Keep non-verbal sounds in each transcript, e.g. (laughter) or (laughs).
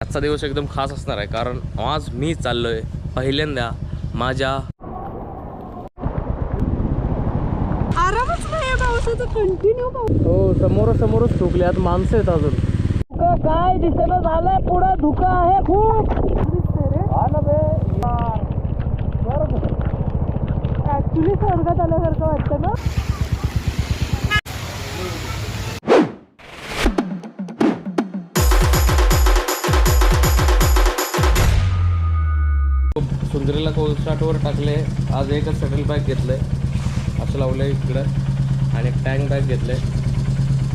आजचा दिवस एकदम खास असणार आहे कारण आज मी चाललोय पहिल्यांदा माझ्या हो समोर समोरच ठोकल्यात माणसं आहेत अजून. काय दिसेना झालंय पुढं धुका आहे खूप. ऍक्च्युली स्वर्गात आल्यासारखं वाटतं ना. सुंदरीला कोलस्टाटवर टाकले. आज एकच शटल बॅग घेतलंय. असं लावलंय इकडं. आणि एक टँक बॅग घेतलंय.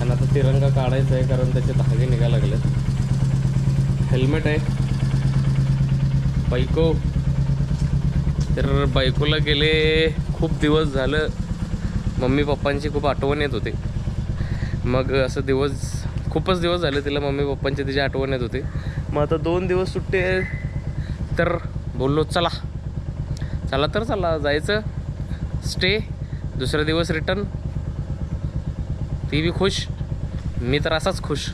आणि आता तिरंगा काढायचा आहे कारण त्याचे धागे निघायला लागले हेल्मेट आहे. बायको. तर बायकोला गेले खूप दिवस झालं. मम्मी पप्पांची खूप आठवण येत होती. मग असं दिवस खूपच दिवस झाले तिला मम्मी पप्पांची तिची आठवण येत होती. मग आता दोन दिवस सुट्टी आहे. तर बोललो चला चला तर चला जायचं. स्टे दुसरा दिवस रिटर्न ती बी खुश. मी तर असाच खुश.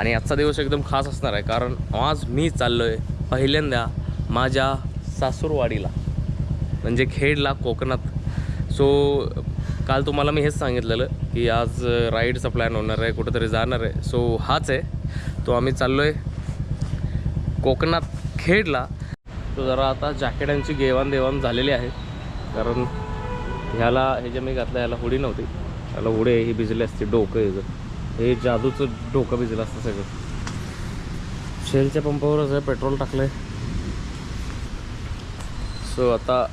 आणि आजचा दिवस एकदम खास असणार आहे कारण आज मी चाललो आहे पहिल्यांदा माझ्या सासूरवाडीला. म्हणजे खेडला कोकणात. सो काल तुम्हाला मी हेच सांगितलेलं की आज राईडचा प्लॅन होणार आहे कुठंतरी जाणार आहे. सो हाच आहे. तो आम्ही चाललो आहे कोकणात खेडला. तो जरा आता जॅकेटांची देवाण झालेली आहे. कारण ह्याला हे जे मी घातलं ह्याला हुडी नव्हती. ह्याला हुडे ही भिजली असते डोकं ह्याचं हे जादूचं डोकं भिजलं असतं सगळं. शेलच्या पंपावरच आहे पेट्रोल टाकलं आहे सो आता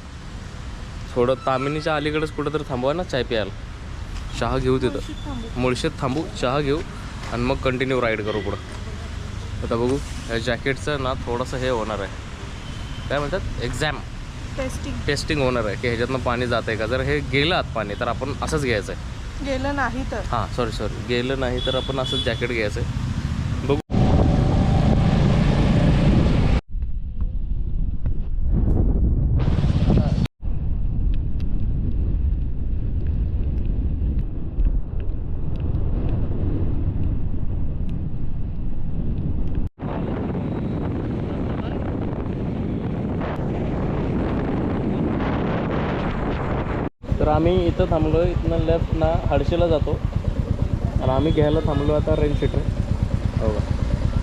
थोडं तामिनीच्या अलीकडेच कुठं तर थांबवा ना चाय प्यायला. चहा घेऊ तिथं. मुळशीत थांबू. चहा घेऊ आणि मग कंटिन्यू राईड करू पुढं. आता बघू ह्या जॅकेटचं ना थोडंसं हे होणार आहे. काय म्हणतात? एक्झाम टेस्टिंग टेस्टिंग होणार आहे की ह्याच्यातनं पाणी जात आहे का? जर हे गेलं आत पाणी तर आपण असंच घ्यायचं आहे गेलं नाही तर. हां सॉरी सॉरी गेलं नाही तर आपण असंच जॅकेट घ्यायचं आहे तर आम्ही इथं थांबलो इथनं लेफ्ट ना हडशीला जातो. आणि आम्ही घ्यायला थांबलो आता रेन शिटर हो का?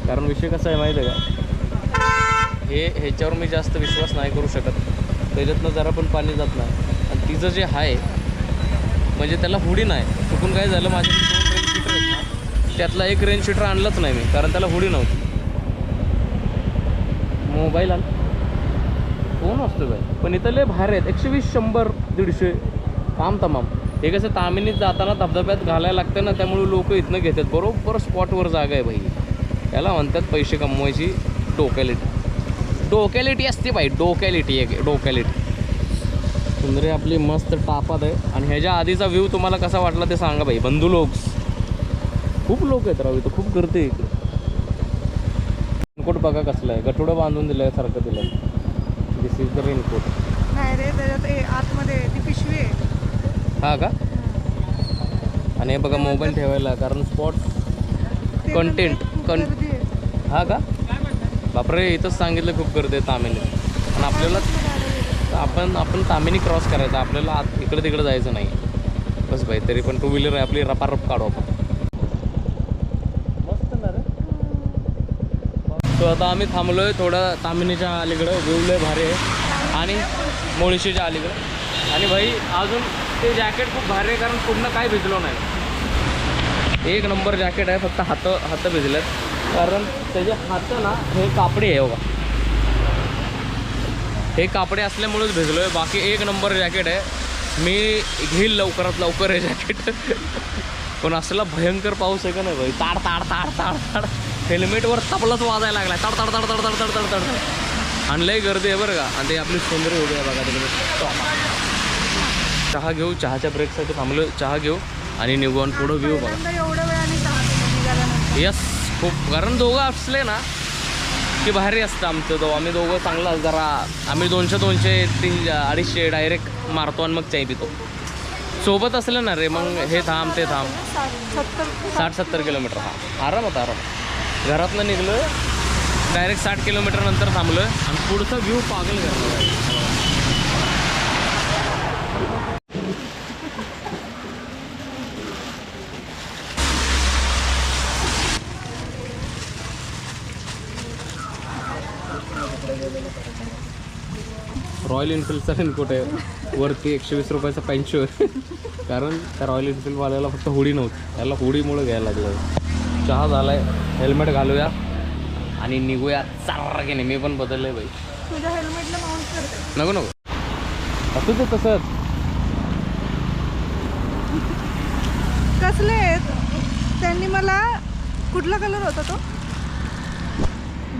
कारण विषय कसा आहे माहिती आहे का? हे ह्याच्यावर मी जास्त विश्वास नाही करू शकत. त्याच्यातनं जरा पण पाणी जात नाही. आणि तिचं जे आहे म्हणजे त्याला हुडी नाही. चुकून काय झालं माझ्याकडे दोन रेन शिटर आहेत ना त्यातला एक रेन शिटर आणलंच नाही मी कारण त्याला हुडी नव्हती. मोबाईल आण. कोण असतो काय पण इथं लय बाहेर आहेत. एकशे वीस शंभर दीडशे. काम तमाम. हे कसं तामिनीत जाताना धबधब्यात घालायला लागतं ना त्यामुळे लोक इथनं घेतात. बरोबर स्पॉटवर जागा आहे भाई त्याला म्हणतात पैसे कमवायची डोकॅलिटी डोकॅलिटी असते बाई डोकॅलिटी एक डोकॅलिटी सुंदरी आपली मस्त टापात आहे. आणि ह्याच्या आधीचा व्ह्यू तुम्हाला कसा वाटला ते सांगा भाई बंधू लोक. खूप लोक आहेत राव इथं खूप गर्दी आहे इकडे. रेनकोट बघा कसलं आहे. गठुडं बांधून दिलं आहे सारखं दिलं आहे दिस इज द रेनकोट नाही रे त्याच्यात आतमध्ये ती पिशवी आहे. हा का? आणि हे बघा मोबाईल ठेवायला कारण स्पॉट कंटेंट कं हा का? बापरे इथंच सांगितलं खूप गर्दी आहे तामिनी आणि आपल्याला तर आपण आपण तामिनी क्रॉस करायचं आपल्याला आत इकडे तिकडे जायचं नाही. बस भाई तरी पण टू व्हीलर आहे आपली रपारप काढू आपण. मस्त ना रे. तो आता आम्ही थांबलोय थोडं तामिनीच्या अलीकडं व्ह्यूलय भारी आहे. आणि मुळशीच्या अलीकडं. आणि भाई अजून ते जॅकेट खूप भारी आहे कारण पूर्ण काय भिजलो नाही. एक नंबर जॅकेट आहे फक्त हात हात भिजलेत. कारण त्याचे हात ना हे कापडे आहे बघा. हे कापडे असल्यामुळेच भिजलो आहे बाकी एक नंबर जॅकेट आहे. मी घेईल लवकरात लवकर हे जॅकेट पण असला भयंकर पाऊस आहे का नाही भाई? ताड ताड ताड ताड ताड. हेल्मेटवर तबलाच वाजायला लागला ताड ताड ताड ताड ताड ताड ताड ताड. आणि लय गर्दी आहे बरं का. आणि ते आपली सौंदर्य उभी आहे बघा तिकडे. चहा घेऊ चहाच्या ब्रेकसाठी थांबलो चहा घेऊ आणि निघून पुढं घेऊ बघा. यस खूप कारण दोघं असले ना की भारी असतं आमचं तो आम्ही दोघं चांगला जरा आम्ही दोनशे दोनशे तीन अडीचशे डायरेक्ट मारतो आणि मग चाय पितो. सोबत असलं ना रे मग हे थांब ते थांब. साठ सत्तर किलोमीटर हा. आरामात आरामात. घरातनं निघलं डायरेक्ट साठ किलोमीटर नंतर थांबलो आणि पुढचा व्ह्यू पागल करणार रॉयल एनफिल्डचा रेनकोट आहे वरती एकशे वीस रुपयाचा पॅन्ट शर्ट (laughs) कारण त्या रॉयल एनफिल्डवाल्याला फक्त हुडी नव्हती. त्याला हुडीमुळे घ्यायला लागलं. चहा झालाय. हेल्मेट घालूया. आणि निघूया चार मी पण बाई. हेल्मेटला माउंट करते. नको नको. असू ते तसंच. कसले आहेत? त्यांनी मला कुठला कलर होता तो?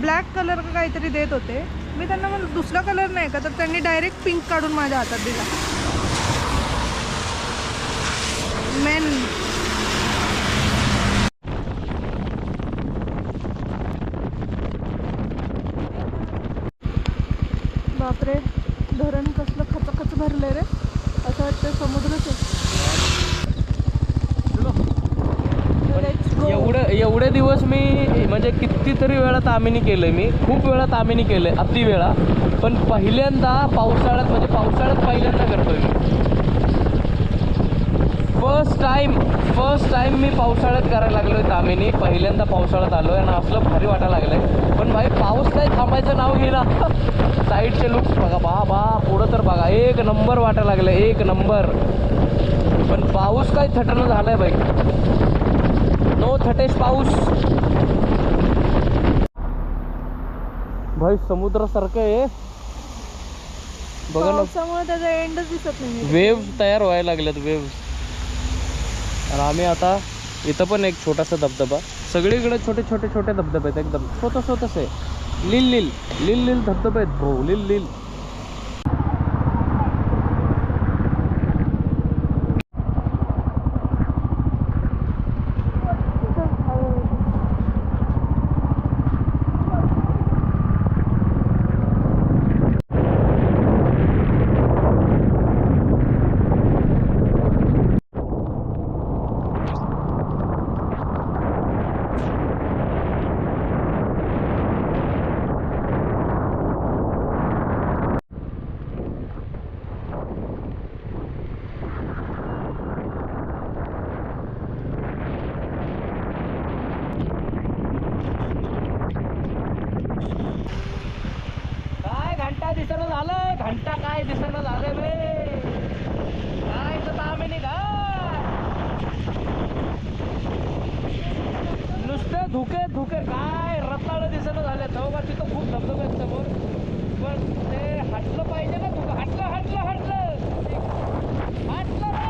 ब्लॅक कलर का काहीतरी देत होते. मी त्यांना म्हणलं दुसरा कलर नाही का? तर त्यांनी डायरेक्ट पिंक काढून माझ्या हातात दिला. मेन बापरे धरण कसलं खचखच भरलंय रे असं वाटतं समुद्रच आहे Let's go. एवढं एवढे दिवस मी म्हणजे कितीतरी वेळा तामिनी केलंय मी. खूप वेळा तामिनी केलंय अति वेळा. पण पहिल्यांदा पावसाळ्यात म्हणजे पावसाळ्यात पहिल्यांदा करतोय मी. फर्स्ट टाईम फर्स्ट टाईम मी पावसाळ्यात करायला लागलोय तामिनी. पहिल्यांदा पावसाळ्यात आलो आहे आणि असलं भारी वाटायला लागलंय. पण भाई पाऊस काय थांबायचं नाव घेला साईडचे लुक्स बघा बा बा पुढं तर बघा. एक नंबर वाटायला लागलं एक नंबर पण पाऊस काय थटणं झालाय बाई. नो थटेश पाऊस. भाई समुद्रासारखं आहे. बघा ना. पावसामुळे त्याचा एंडच दिसत नाही वेव्ह तयार व्हायला लागल्यात वेव्ह आणि आम्ही आता इथं पण एक छोटासा धबधबा. सगळीकडे छोटे छोटे छोटे धबधबे आहेत एकदम. छोटं छोटंच आहे. लिल लिल. लिल लिल धबधबे आहेत भाऊ. लिल लिल काय घंटा दिसणं झालं घंटा काय दिसायला झालं बे काय तर नाही काय नुसते धुके धुके. काय रताळ दिसणं झाले तेव्हा हो, तिथं खूप धबधबे आहेत समोर. पण ते हटलं पाहिजे ना धुकं. हटलं हटलं. हटलं हटलं.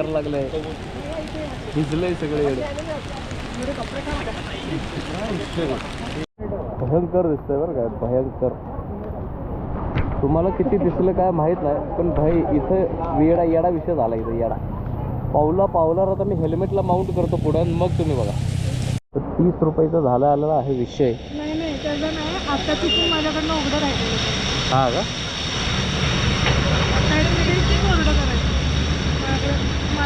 करायला लागलंय. भिजलंय सगळे. भयंकर दिसतंय बरं काय भयंकर. तुम्हाला किती दिसलं काय माहीत नाही पण भाई इथं येडा येडा विषय झाला इथं येडा. पावला पावलावर आता मी हेल्मेटला माउंट करतो पुढे आणि मग तुम्ही बघा. तर तीस रुपयाचा झाला आलेला आहे विषय. नाही नाही त्याचं नाही. आता चुकून माझ्याकडनं उघडं राहिलेलं हा का मॅडम तिकडे किती ऑर्डर करायचं माझं- मला लय आता तुझं काय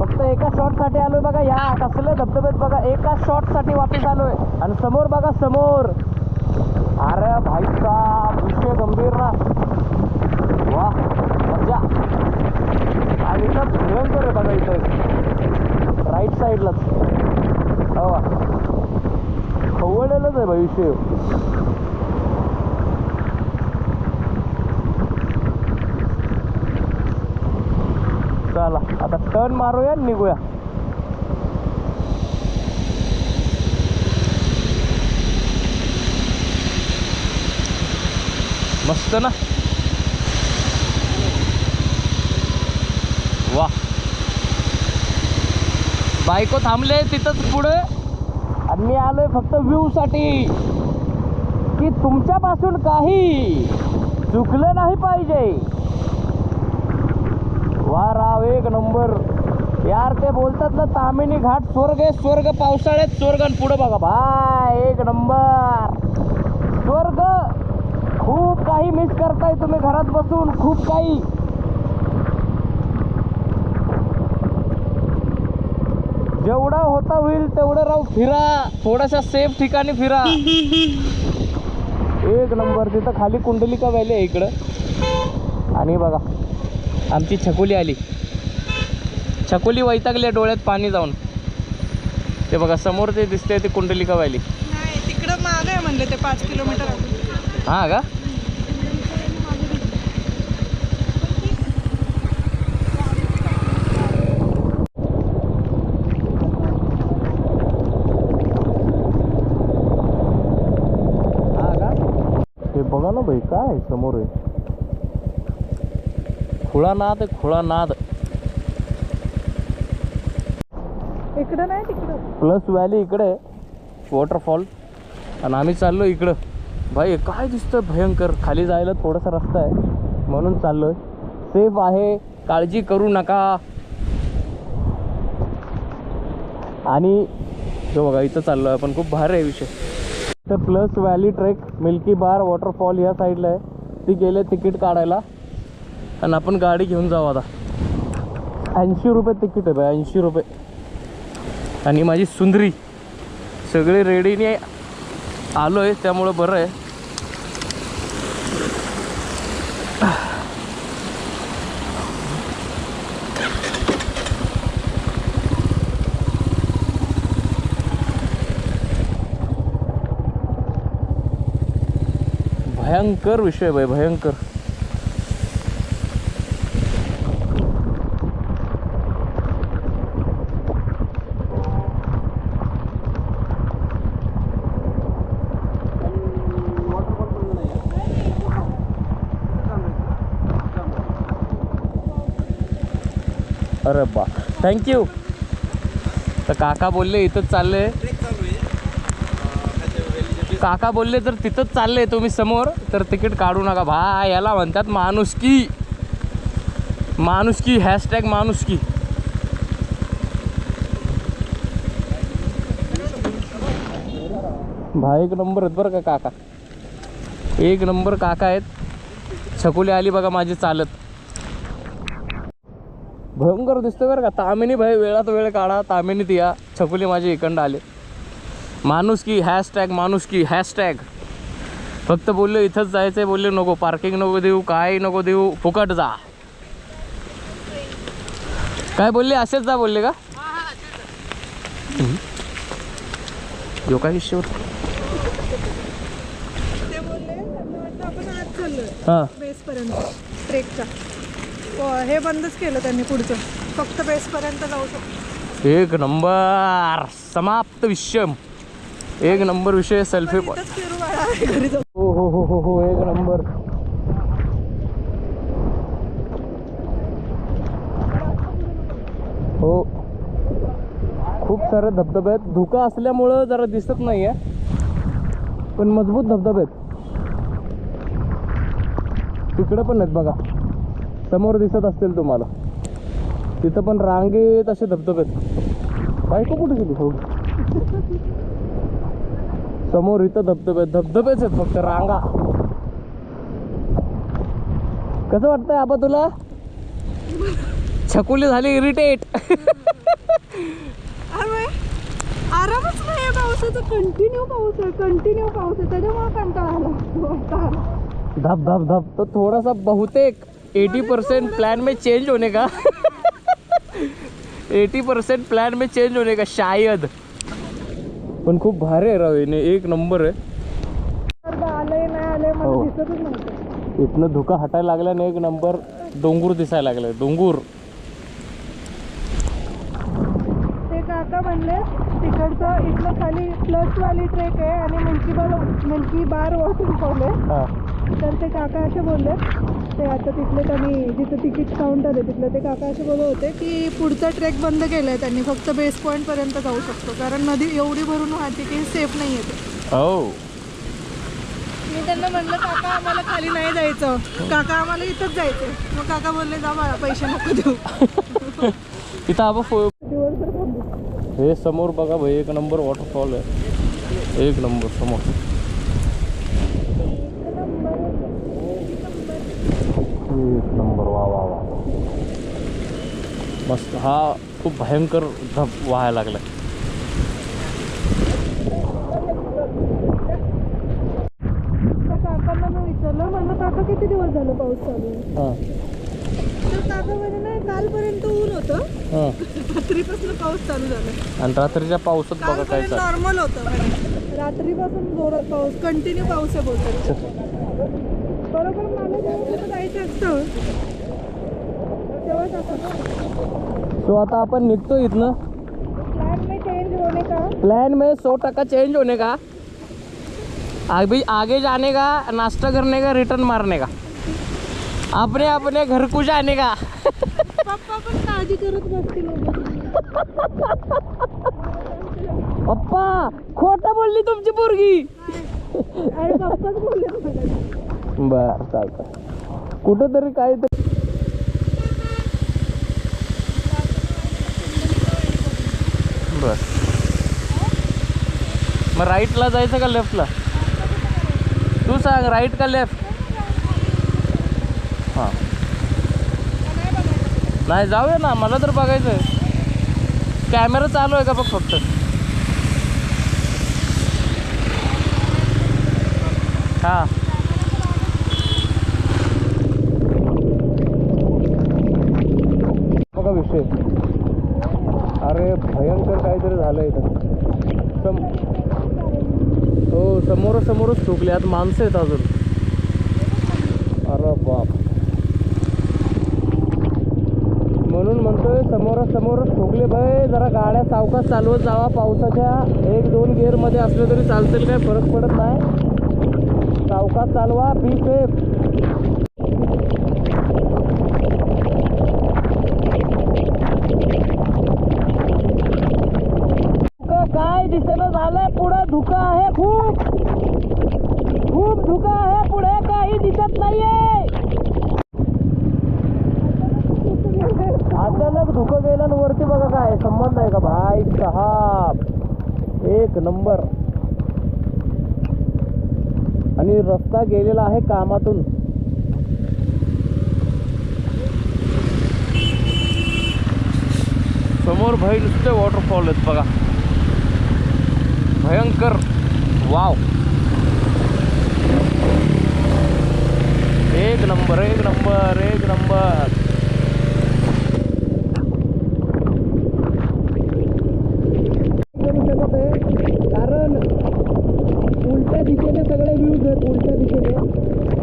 फक्त एका शॉटसाठी आलोय बघा या कसले धबधब्यात बघा एका शॉटसाठी वापस आलोय. आणि समोर बघा समोर. अरे भाई विषय गंभीर ना. वा मजा. आणि इथं भयंकर आहे बघा इथं. राईट साईडलाच हो खवळलेलंच आहे भविष्य चला आता टर्न मारूया निघूया. मस्त ना? वा. बायको थांबले तिथंच पुढे. आणि मी आलोय फक्त व्ह्यू साठी. की तुमच्यापासून काही चुकलं नाही पाहिजे. वा एक नंबर. यार ते बोलतात ना तामिनी घाट स्वर्ग आहे स्वर्ग पावसाळ्यात स्वर्ग आणि पुढे बघा. भाय एक नंबर. स्वर्ग खूप काही मिस करताय तुम्ही घरात बसून खूप काही. जेवढा होता होईल तेवढं राहू फिरा. थोडासा सेफ ठिकाणी फिरा. एक नंबर तिथं खाली कुंडलिका व्हॅली आहे इकडं. आणि बघा आमची छकुली आली. छकोली वैतागली डोळ्यात पाणी जाऊन. ते बघा समोर ते दिसते ते कुंडलिका व्हॅली नाही तिकडं मागं आहे म्हणलं ते पाच किलोमीटर. हा का? बघा ना भाई काय समोर आहे खुळा नाद खुळा नाद इकडं नाही तिकडं. प्लस व्हॅली इकडे आहे. वॉटरफॉल आणि आम्ही चाललो इकडं. भाई काय दिसतं भयंकर. खाली जायला थोडासा रस्ता आहे. म्हणून चाललोय. सेफ आहे. काळजी करू नका. आणि जो बघा इथं चाललो आहे आपण. खूप भारी आहे विषय. तर plus valley trek milky bar waterfall या साईडला आहे. ती गेले तिकीट काढायला. आणि आपण गाडी घेऊन जाऊ आता. ऐंशी रुपये तिकीट आहे भाई ऐंशी रुपये. आणि माझी सुंदरी. सगळे रेडीने आलो आहे त्यामुळं बरं आहे. भयंकर विषय भाई भयंकर. अरे बा. थँक्यू तर काका बोलले इथंच चालले. काका बोलले तर तिथंच चालले तुम्ही समोर तर तिकीट काढू नका. भा याला म्हणतात माणुसकी. माणुसकी हॅशटॅग माणुसकी. भा एक नंबर आहेत बरं का काका. एक नंबर काका आहेत. छकुले आली बघा माझी चालत. भयंकर दिसतोय बरं का. तामिनी भाई वेळात वेळ काढा. तामिनीत या छकुली माझी इकडं आले. माणुसकी हॅशटॅग माणुसकी हॅशटॅग फक्त बोलले इथंच जायचंय बोलले नको पार्किंग नको देऊ काय नको देऊ फुकट जा. काय बोलले? असेच जा बोलले का. यो काय विषय हां. हो, हे बंदच केलं त्यांनी पुढचं. फक्त बेसपर्यंत जाऊ शकतो. एक नंबर. समाप्त विषय. एक नंबर विषय सेल्फी घरी जाऊ. हो हो हो हो हो एक नंबर. हो. खूप सारे धबधबे आहेत. धुका असल्यामुळं जरा दिसत नाही आहे पण मजबूत धबधबे आहेत. तिकडे पण आहेत बघा. समोर दिसत असतील तुम्हाला. तिथं पण रांगेत असे धबधबे आहेत. बायको कुठे गेली? हो. समोर इथं धबधबे. धबधबेच आहेत फक्त रांगा. कसं वाटतंय आबा तुला? छकुली झाली इरिटेट अरे आरामच नाही पावसाचा. कंटिन्यू पाऊस आहे कंटिन्यू पाऊस आहे. त्याच्यामुळे कंटाळा आला. धब धब धब. तो थोड़ा सा बहुतेक एटी परसेंट प्लान में चेंज होने का। एटी परसेंट प्लान में चेंज होने का शायद। पण खूप भारी आहे राव एक नंबर आहे. हो. इथनं धुका हटायला लागल्याने एक नंबर डोंगूर दिसायला लागलाय डोंगूर. ते काका म्हणले तिकडचं इथलं खाली प्लस वाली ट्रेक आहे आणि मुलकी बार मुलकी बार हा. तर ते काका असे बोलले ते आता तिथले त्यांनी जिथं तिकीट काउंटर आहे तिथलं ते काका असे बोलत होते की पुढचा ट्रेक बंद केला आहे त्यांनी फक्त बेस पॉईंटपर्यंत जाऊ शकतो. कारण नदी एवढी भरून वाहते की सेफ नाही आहे ते. हो. मी त्यांना म्हणलं काका आम्हाला खाली नाही जायचं. काका आम्हाला इथंच जायचं मग काका बोलले जा बाळा पैसे नको देऊ. (laughs) दिवसभर थांबू. हे समोर बघा भाई एक नंबर वॉटरफॉल आहे. एक नंबर समोर. एक नंबर वा वा वा. मस्त. हा खूप भयंकर धब व्हायला लागला. विचारलं म्हणलं काका किती दिवस झालं पाऊस चालू हां. तर काका म्हणे नाही कालपर्यंत ऊन होतं. हां. रात्रीपासून पाऊस चालू झाला. आणि रात्रीच्या पावसात बघा काय कालपर्यंत नॉर्मल होतं म्हणे. रात्रीपासून जोरात पाऊस कंटिन्यू पाऊस आहे बोलतात बरोबर मला जेव्हा कुठं जायचं असतं. तेव्हाच असं. सो आता आपण निघतो इथनं. प्लॅन में चेंज होने का? प्लान में सौ टका चेंज होने का? अभी आगे जाने का? नाश्ता करने का? रिटर्न मारने का? अपने अपने घर को जाने का? पप्पा पण काळजी करत बसतील पप्पा खोटं बोलली तुमची पोरगी. अरे पप्पाच बोलले मला. बर चालतं कुठंतरी काय तरी बर. मग राईटला जायचं का लेफ्टला तू सांग राईट का लेफ्ट हां. नाही जाऊया ना मला तर बघायचं आहे कॅमेरा चालू आहे का बघ फक्त? हां. विषय. अरे भयंकर काहीतरी झालं इथं. सम हो समोरासमोरच चुकले आता माणसं आहेत अजून. अरे बाप. म्हणून म्हणतोय समोरासमोरच ठोकले बाय जरा गाड्या सावकाश चालवत जावा. पावसाच्या एक दोन गिअरमध्ये असलं तरी चालतील काय फरक पडत नाही. सावकाश चालवा. बी सेफ धुकं काय झालंय पुढे धुका आहे खूप. खूप धुका आहे पुढे काही दिसत नाहीये. अचानक धुकं गेलं आणि वरती बघा काय संबंध आहे का? भाई साहब एक नंबर. आणि रस्ता गेलेला आहे कामातून. समोर भाई नुसते वॉटरफॉल आहेत बघा. भयंकर. वाव. एक नंबर एक नंबर एक नंबर. कारण उलट्या दिशेने सगळे व्ह्यूज आहेत उलट्या दिशेने.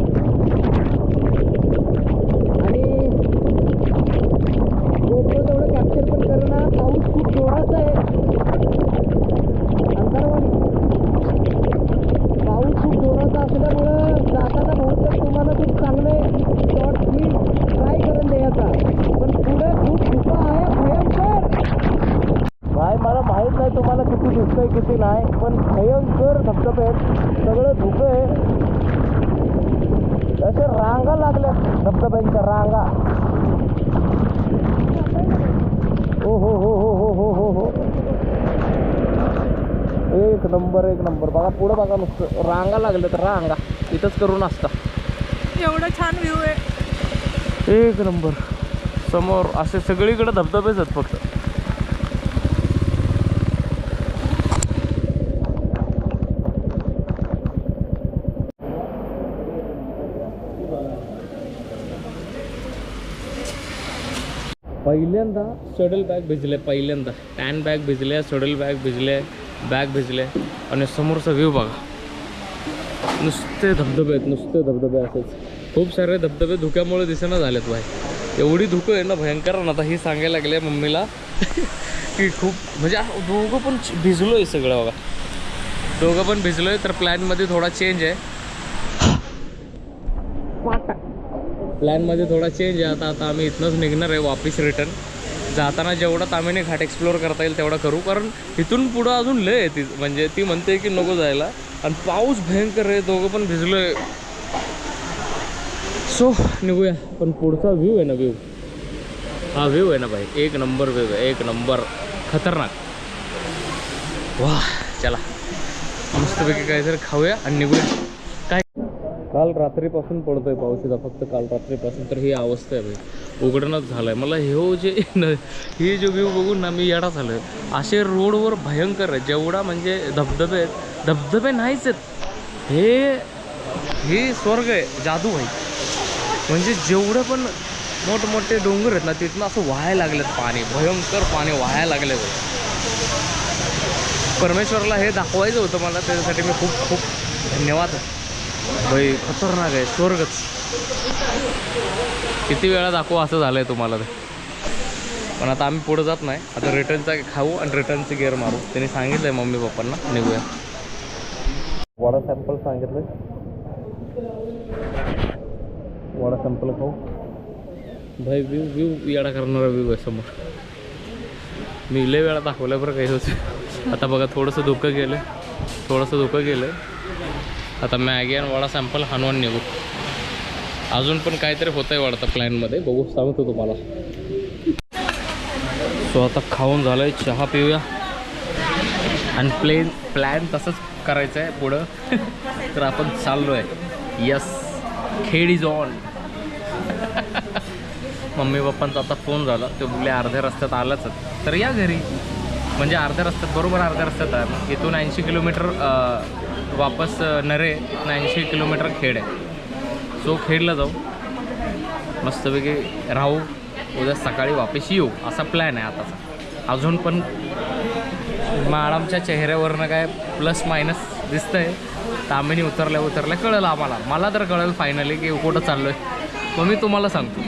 नंबर एक नंबर. बघा पुढं बघा नुसतं. रांगा लागल्यात रांगा. इथंच करून असता एवढा छान व्ह्यू आहे. एक नंबर. समोर असे सगळीकडे धबधबेच आहेत फक्त. पहिल्यांदा शटल बॅग भिजले पहिल्यांदा. टॅन बॅग भिजले शटल बॅग भिजले बॅग भिजले. आणि समोरचा व्ह्यू बघा. नुसते धबधबे आहेत नुसते धबधबे असेच. खूप सारे धबधबे धुक्यामुळे दिसेना झालेत भाई. एवढी धुकं आहे ना भयंकर आणि आता ही सांगायला लागली मम्मीला (laughs) की खूप म्हणजे दोघं पण भिजलो आहे सगळं बघा. दोघं पण भिजलो आहे तर प्लॅनमध्ये थोडा चेंज आहे. प्लॅनमध्ये थोडा चेंज आहे. आता आता आम्ही इथनंच निघणार आहे वापिस रिटर्न जाताना जेवढा तामिनी घाट एक्सप्लोअर करता येईल तेवढा करू. कारण इथून पुढं अजून लय आहे ती. म्हणजे ती म्हणते की नको जायला. आणि पाऊस भयंकर आहे दोघं पण भिजलोय. सो निघूया. पण पुढचा व्ह्यू आहे ना व्ह्यू हा व्ह्यू आहे ना भाई. एक नंबर व्ह्यू आहे. एक नंबर खतरनाक. वा चला. मस्तपैकी काहीतरी खाऊया आणि निघूया. काल रात्रीपासून पडतोय पाऊस. इथं फक्त काल रात्रीपासून. तर ही अवस्था आहे भाई उघडणंच झालं आहे मला हे जे न- हे जे व्ह्यू बघून ना मी येडा झालो आहे असे रोडवर भयंकर आहे. जेवढा म्हणजे धबधबे आहेत धबधबे नाहीच आहेत. हे हे स्वर्ग आहे. जादू आहे. म्हणजे जेवढे पण मोठमोठे डोंगर आहेत ना तिथनं असं वाहायला लागलेत पाणी. भयंकर पाणी वाहायला लागले परमेश्वरला हे दाखवायचं होतं मला. त्याच्यासाठी मी खूप खूप धन्यवाद. भाई खतरनाक आहे स्वर्गच. किती वेळा दाखवू असं झालं आहे तुम्हाला ते. पण आता आम्ही पुढे जात नाही. आता रिटर्नचा खाऊ आणि रिटर्नची गेअर मारू. त्यांनी सांगितलं आहे मम्मी पप्पांना निघूया. वडा सॅम्पल सांगितलं वडा सॅम्पल खाऊ. भाई व्ह्यू व्ह्यू येडा करणारा व्ह्यू आहे समोर. मी लय वेळा दाखवलं बरं काही होतं आता बघा थोडंसं धुकं गेलं थोडंसं धुकं गेलं आता मॅगी आणि वडा सॅम्पल हाणवून निघू. अजून पण काहीतरी होतं आहे वाटतं प्लॅनमध्ये बघू सांगतो तुम्हाला. सो आता खाऊन झालं आहे चहा पिऊया. आणि प्लेन प्लॅन तसंच करायचं आहे पुढं. (laughs) तर आपण चाललो आहे yes Khed is on mummy पप्पांचा आता फोन झाला. ते बोलले अर्ध्या रस्त्यात आलाच. तर या घरी. म्हणजे अर्ध्या रस्त्यात बरोबर अर्ध्या रस्त्यात आहे. इथून ऐंशी किलोमीटर वापस अं, नरे ऐंशी किलोमीटर खेड आहे. सो खेडला जाऊ. मस्तपैकी राहू. उद्या सकाळी वापस येऊ. असा प्लॅन आहे आताचा. अजून पण मॅडमच्या चेहऱ्यावरनं काय प्लस मायनस दिसतं आहे तामिनी उतरल्या उतरल्या कळलं आम्हाला. मला तर कळेल फायनली की कुठं चाललो आहे मग मी तुम्हाला सांगतो.